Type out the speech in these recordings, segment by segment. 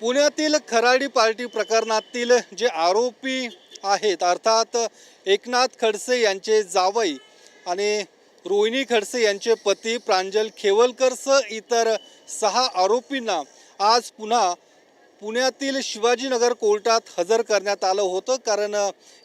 पुण्यातील खराडी पार्टी प्रकरणातील जे आरोपी आहेत अर्थात एकनाथ खडसे यांचे जावई आणि रोहिणी खडसे यांचे पती प्रांजल खेवलकरसह इतर सहा आरोपींना आज पुन्हा पुण्यातील शिवाजीनगर कोर्टात हजर करण्यात आलं होतं. कारण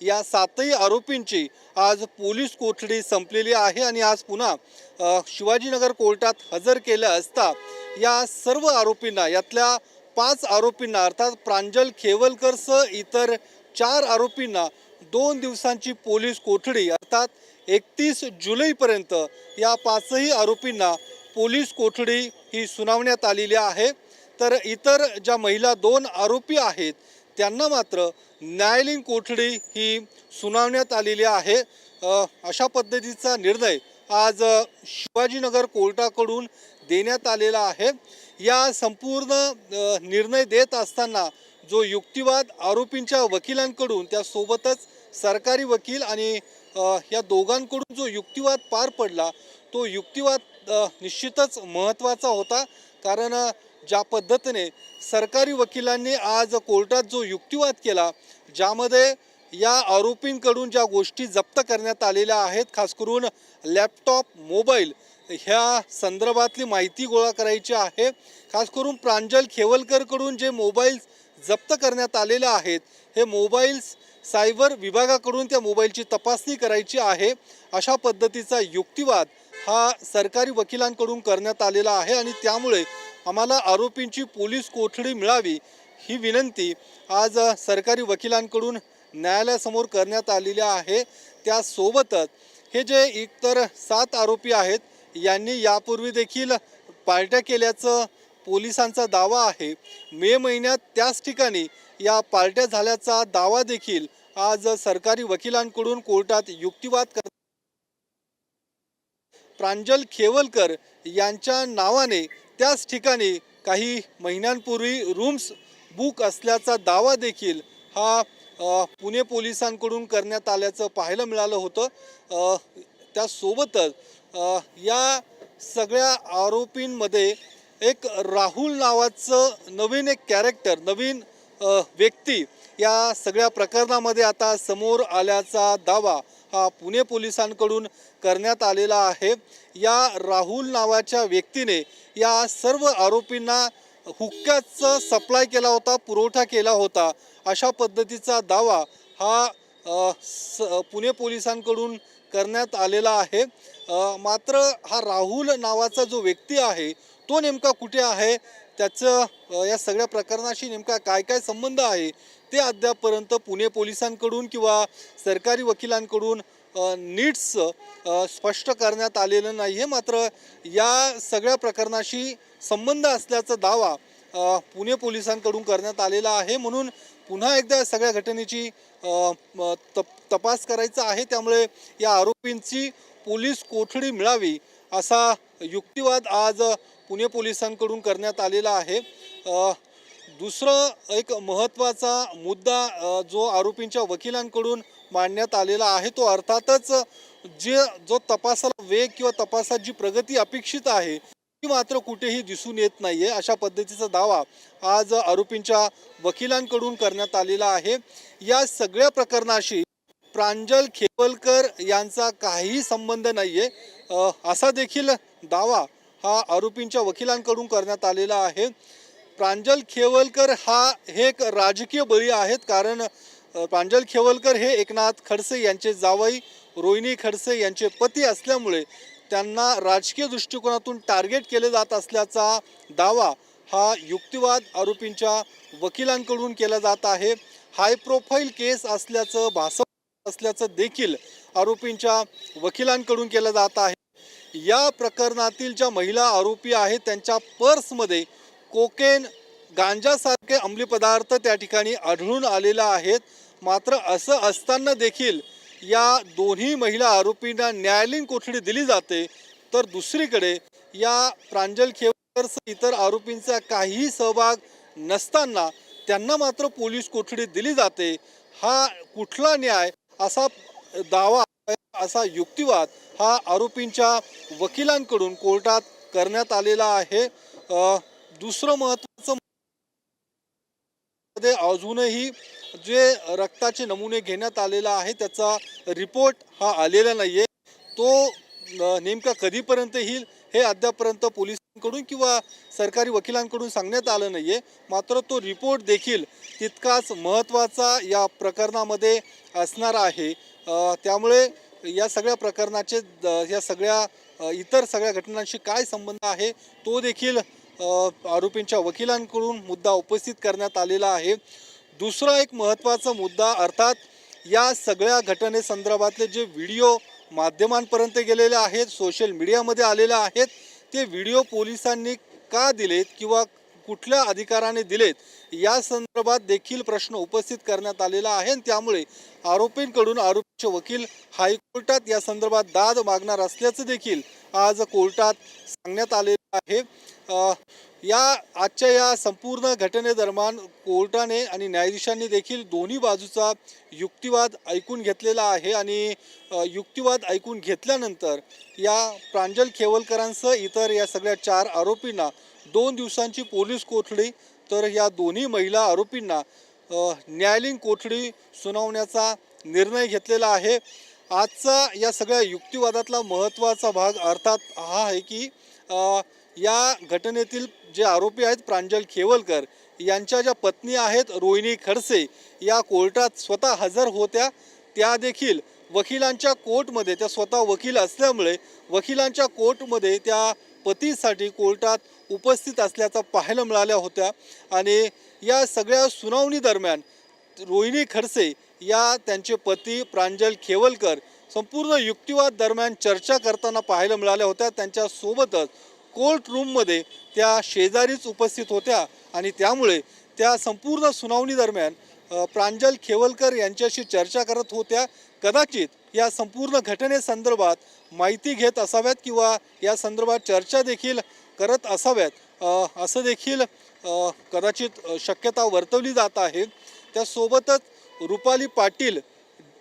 या सातही आरोपींची आज पोलीस कोठडी संपलेली आहे आणि आज पुन्हा शिवाजीनगर कोर्टात हजर केलं असता या सर्व आरोपींना यातल्या पाच आरोपींना अर्थात प्रांजल खेवलकरसह इतर चार आरोपींना दोन दिवसांची पोलीस कोठडी अर्थात एकतीस जुलैपर्यंत या पाचही आरोपींना पोलीस कोठडी ही सुनावण्यात आलेली आहे. तर इतर ज्या महिला दोन आरोपी आहेत त्यांना मात्र न्यायालयीन कोठडी ही सुनावण्यात आलेली आहे. अशा पद्धतीचा निर्णय आज शिवाजीनगर कोर्टाकडून देण्यात आलेला आहे. या संपूर्ण निर्णय देत असताना जो युक्तिवाद आरोपींच्या वकिलांकडून त्यासोबतच सरकारी वकील आणि या दोघांकडून जो युक्तिवाद पार पडला तो युक्तिवाद निश्चितच महत्त्वाचा होता. कारण ज्या पद्धतीने सरकारी वकिलांनी आज कोर्टात जो युक्तिवाद केला ज्यामध्ये या आरोपींकडून ज्या गोष्टी जप्त करण्यात आलेल्या आहेत खास करून लॅपटॉप मोबाईल ह्या संदर्भातली माहिती गोळा करायची आहे. खास करून प्रांजल खेवलकरकडून जे मोबाईल्स जप्त करण्यात आलेले आहेत हे मोबाईल्स सायबर विभागाकडून त्या मोबाईलची तपासणी करायची आहे. अशा पद्धतीचा युक्तिवाद हा सरकारी वकिलांकडून करण्यात आलेला आहे आणि त्यामुळे आम्हाला आरोपींची पोलीस कोठडी मिळावी ही विनंती आज सरकारी वकिलांकडून न्यायालयासमोर करण्यात आलेली आहे. त्यासोबतच हे जे इतर सात आरोपी आहेत यांनी यापूर्वी देखील पार्ट्या केल्याचं पोलिसांचा दावा आहे. मे महिन्यात त्याच ठिकाणी या पार्ट्या झाल्याचा दावा देखील आज सरकारी वकिलांकडून कोर्टात युक्तिवाद कर प्रांजल खेवलकर यांच्या नावाने त्याच ठिकाणी काही महिन्यांपूर्वी रूम्स बुक असल्याचा दावा देखील हा पुणे पोलिसांकडून करण्यात आल्याचं पाहायला मिळालं होतं. त्यासोबतच या सगळ्या आरोपींमध्ये एक राहुल नावाचं नवीन एक कॅरेक्टर नवीन व्यक्ती या सगळ्या प्रकरणामध्ये आता समोर आल्याचा दावा हा पुणे पोलिसांकडून करण्यात आलेला आहे. या राहुल नावाच्या व्यक्तीने या सर्व आरोपींना हुक्क्याचं सप्लाय केला होता पुरवठा केला होता. अशा पद्धतीचा दावा हा स पुणे पोलिसांकडून करण्यात आलेला आहे. मात्र हा राहुल नावाचा जो व्यक्ती आहे तो नेमका कुठे आहे? त्याचं या सगळ्या प्रकरणाशी नेमका काय काय संबंध आहे? ते अद्यापपर्यंत पुणे पोलिसांकडून किंवा सरकारी वकिलांकडून नीट्स स्पष्ट करण्यात आलेलं नाही आहे मात्र या सगळ्या प्रकरणाशी संबंध असल्याचा दावा पुणे पोलिसांकडून करण्यात आलेला आहे. म्हणून पुन्हा एकदा सगळ्या घटनेची तप तपास करायचा आहे. त्यामुळे या आरोपींची पोलीस कोठडी मिळावी असा युक्तिवाद आज पुणे पोलिसांकडून करण्यात आलेला आहे. दुसरं एक महत्त्वाचा मुद्दा जो आरोपींच्या वकिलांकडून मांडण्यात आलेला आहे तो अर्थातच जे जो तपासाला वेग किंवा तपासात जी प्रगती अपेक्षित आहे ती मात्र कुठेही दिसून येत नाहीये. अशा पद्धतीचा दावा आज आरोपींच्या वकिलांकडून करण्यात आलेला आहे. या सगळ्या प्रकरणाशी प्रांजल खेवलकर यांचा काहीही संबंध नाहीये. आहे असा देखील दावा हा आरोपींच्या वकिलांकडून करण्यात आलेला आहे. प्रांजल खेवलकर हा हे एक राजकीय बळी आहेत कारण प्रांजल खेवलकर हे एकनाथ खडसे यांचे जावई रोहिणी खडसे यांचे पती असल्यामुळे त्यांना राजकीय दृष्टिकोनातून टार्गेट केले जात असल्याचा दावा हा युक्तिवाद आरोपींच्या वकिलांकडून केला जात आहे. हाय प्रोफाईल केस असल्याचं भासव असल्याचं देखील आरोपींच्या वकिलांकडून केलं जात आहे. या प्रकरणातील ज्या महिला आरोपी आहेत त्यांच्या पर्समध्ये कोकेन गांजासारखे अंमली पदार्थ त्या ठिकाणी आढळून आलेला आहेत. मात्र असं असताना देखील या दोन्ही महिला आरोपींना न्यायालयीन कोठडी दिली जाते तर दुसरीकडे या प्रांजल खेवकर इतर आरोपींचा काहीही सहभाग नसताना त्यांना मात्र पोलीस कोठडी दिली जाते. हा कुठला न्याय असा दावा असा युक्तिवाद हा आरोपींच्या वकिलांकडून कोर्टात करण्यात आलेला आहे. दुसरं महत्त्वाचं अजूनही जे रक्ताचे नमुने घेण्यात आलेला आहे त्याचा रिपोर्ट हा आलेला नाही आहे तो नेमका कधीपर्यंत येईल हे अद्यापर्यंत पोलिसांकडून किंवा सरकारी वकिलांकडून सांगण्यात आलं नाही आहे मात्र तो रिपोर्ट देखील तितकाच महत्त्वाचा या प्रकरणामध्ये असणार आहे. त्यामुळे या सगळ्या प्रकरणाचे या सगळ्या इतर सगळ्या घटनांशी काय संबंध आहे तो देखील आरोपींच्या वकिलांकडून मुद्दा उपस्थित करण्यात आलेला आहे. दुसरा एक महत्त्वाचा मुद्दा अर्थात या सगळ्या घटनेसंदर्भातले जे व्हिडिओ माध्यमांपर्यंत गेलेले आहेत सोशल मीडियामध्ये आलेले आहेत ते व्हिडिओ पोलिसांनी का दिलेत किंवा कुठल्या अधिकाराने दिलेत या संदर्भात देखील प्रश्न उपस्थित करण्यात आलेला आहे. आणि त्यामुळे आरोपींकडून आरोपीचे वकील हायकोर्टात या संदर्भात दाद मागणार असल्याचं देखील आज कोर्टात सांगण्यात आलेलं आहे. या आजच्या या संपूर्ण घटनेदरम्यान कोर्टाने आणि न्यायाधीशांनी देखील दोन्ही बाजूचा युक्तिवाद ऐकून घेतलेला आहे आणि युक्तिवाद ऐकून घेतल्यानंतर या प्रांजल खेवलकरांसह इतर या सगळ्या चार आरोपींना दोन दिवसांची पोलीस कोठडी तर या दोन्ही महिला आरोपींना न्यायालयीन कोठडी सुनावण्याचा निर्णय घेतलेला आहे. आजचा या सगळ्या युक्तिवादातला महत्त्वाचा भाग अर्थात हा आहे की या घटनेतील जे आरोपी आहेत प्रांजल खेवलकर यांच्या ज्या पत्नी आहेत रोहिणी खडसे या कोर्टात स्वतः हजर होत्या. त्या देखील वकिलांच्या कोर्टमध्ये त्या स्वतः वकील असल्यामुळे वकिलांच्या कोर्टमध्ये त्या पतीसाठी कोर्टात उपस्थित असल्याचं पाहायला मिळाल्या होत्या. आणि या सगळ्या सुनावणी दरम्यान रोहिणी खडसे या त्यांचे पती प्रांजल खेवलकर संपूर्ण युक्तिवाद दरम्यान चर्चा करताना पाहायला मिळाल्या होत्या. त्यांच्यासोबतच कोर्ट रूममध्ये त्या शेजारीच उपस्थित होत्या आणि त्यामुळे त्या संपूर्ण सुनावणी दरम्यान प्रांजल खेवलकर यांच्याशी चर्चा करत होत्या. कदाचित या संपूर्ण घटनेसंदर्भात माहिती घेत असाव्यात किंवा या संदर्भात चर्चा देखील करत असाव्यात असं देखील कदाचित शक्यता वर्तवली जात आहे. त्यासोबतच रुपाली पाटील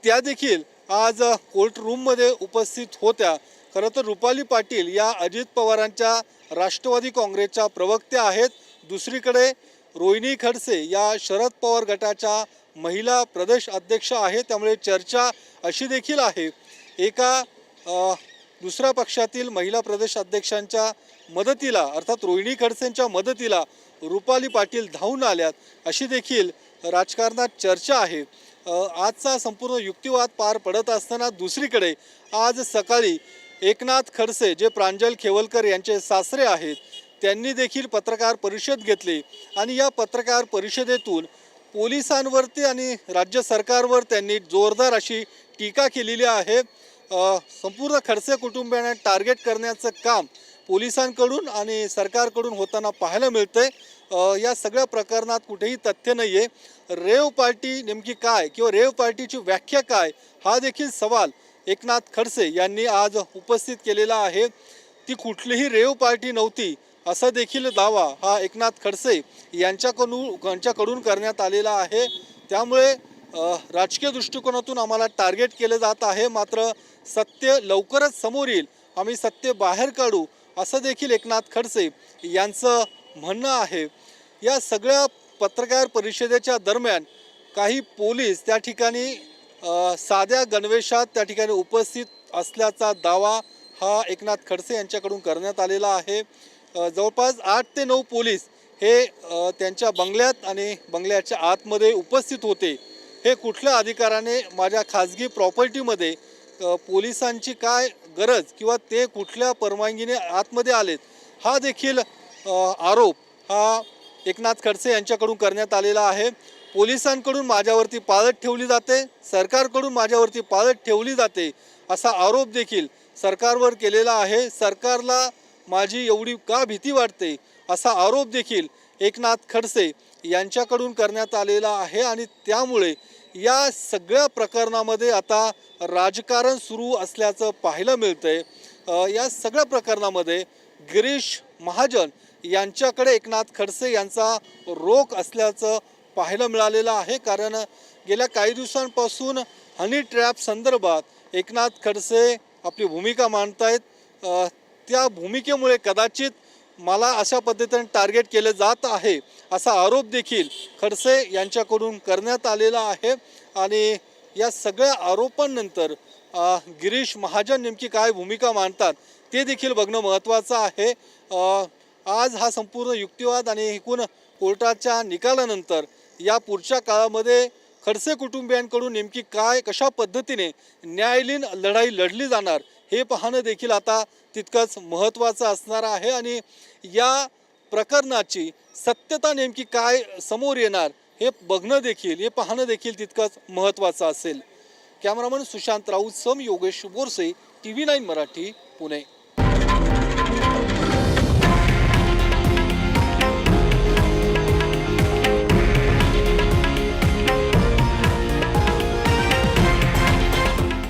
त्या देखील आज कोर्ट रूममध्ये उपस्थित होत्या. खरं तर रुपाली पाटील या अजित पवारांच्या राष्ट्रवादी काँग्रेसच्या प्रवक्त्या आहेत. दुसरीकडे रोहिणी खडसे या शरद पवार गटाच्या महिला प्रदेश अध्यक्ष आहेत. त्यामुळे चर्चा अशी देखील आहे. एका दुसऱ्या पक्षातील महिला प्रदेश अध्यक्षांच्या मदतीला अर्थात रोहिणी खडसेंच्या मदतीला रुपाली पाटील धावून आल्यात. अशी देखील राजकारणात चर्चा आहे. आजचा संपूर्ण युक्तिवाद पार पडत असताना दुसरीकडे आज सकाळी एकनाथ खडसे जे प्रांजल खेवलकर यांचे सासरे आहेत त्यांनी देखील पत्रकार परिषद घेतली आणि या पत्रकार परिषदेतून पोलिसांवरती आणि राज्य सरकारवर त्यांनी जोरदार अशी टीका केलेली आहे. संपूर्ण खडसे कुटुंबियांना टार्गेट करण्याचं काम पोलिसांकडून आणि सरकारकडून होताना पाहायला मिळतंय. आहे या सगळ्या प्रकरणात कुठेही तथ्य नाही आहे रेव पार्टी नेमकी काय किंवा रेव पार्टीची व्याख्या काय हा देखील सवाल एकनाथ खडसे यांनी आज उपस्थित केलेला आहे. ती कुठलीही रेव पार्टी नव्हती असा देखील दावा हा एकनाथ खडसे यांच्याकडून यांच्याकडून करण्यात आलेला आहे. त्यामुळे राजकीय दृष्टिकोनातून आम्हाला टार्गेट केलं जात आहे. मात्र सत्य लवकरच समोर येईल. आम्ही सत्य बाहेर काढू असं देखील एकनाथ खडसे यांचं म्हणणं आहे या सगळ्या पत्रकार परिषदेच्या दरम्यान काही पोलीस त्या ठिकाणी साध्या गणवेशात त्या ठिकाणी उपस्थित असल्याचा दावा हा एकनाथ खडसे यांच्याकडून करण्यात आलेला आहे. जवळपास आठ ते नऊ पोलीस हे त्यांच्या बंगल्यात आणि बंगल्याच्या आतमध्ये उपस्थित होते. हे कुठल्या अधिकाराने माझ्या खाजगी प्रॉपर्टीमध्ये पोलिसांची काय गरज किंवा ते कुठल्या परवानगीने आतमध्ये आलेत हा देखील आरोप हा एकनाथ खडसे यांच्याकडून करण्यात आलेला आहे. पोलिसांकडून माझ्यावरती पाळत ठेवली जाते सरकारकडून माझ्यावरती पाळत ठेवली जाते असा आरोप देखील सरकारवर केलेला आहे. सरकारला माझी एवढी का भीती वाटते असा आरोप देखील एकनाथ खडसे यांच्याकडून करण्यात आलेला आहे आणि त्यामुळे या सगळ्या प्रकरणामध्ये आता राजकारण सुरू असल्याचं पाहायला मिळतंय. या सगळ्या प्रकरणामध्ये गिरीश महाजन यांच्याकडे एकनाथ खडसे यांचा रोख असल्याचं पाहायला मिळालेलं आहे. कारण गेल्या काही दिवसांपासून हनी ट्रॅप संदर्भात एकनाथ खडसे आपली भूमिका मांडतायत. आहेत त्या भूमिकेमुळे कदाचित मला अशा पद्धतीने टार्गेट केलं जात आहे असा आरोप देखील खडसे यांच्याकडून करण्यात आलेला आहे. आणि या सगळ्या आरोपांनंतर गिरीश महाजन नेमकी काय भूमिका मांडतात ते देखील बघणं महत्त्वाचं आहे. आज हा संपूर्ण युक्तिवाद आणि एकूण कोर्टाच्या निकालानंतर या पुढच्या काळामध्ये खडसे कुटुंबियांकडून नेमकी काय कशा पद्धतीने न्यायालयीन लढाई लढली जाणार हे पाहणं देखील आता तितकंच महत्त्वाचं असणार आहे आणि या प्रकरणाची सत्यता नेमकी काय समोर येणार हे बघणं देखील हे पाहणं देखील तितकंच महत्त्वाचं असेल. कॅमेरामन सुशांत राऊत सम Yogesh Borse T V nine Marathi Pune.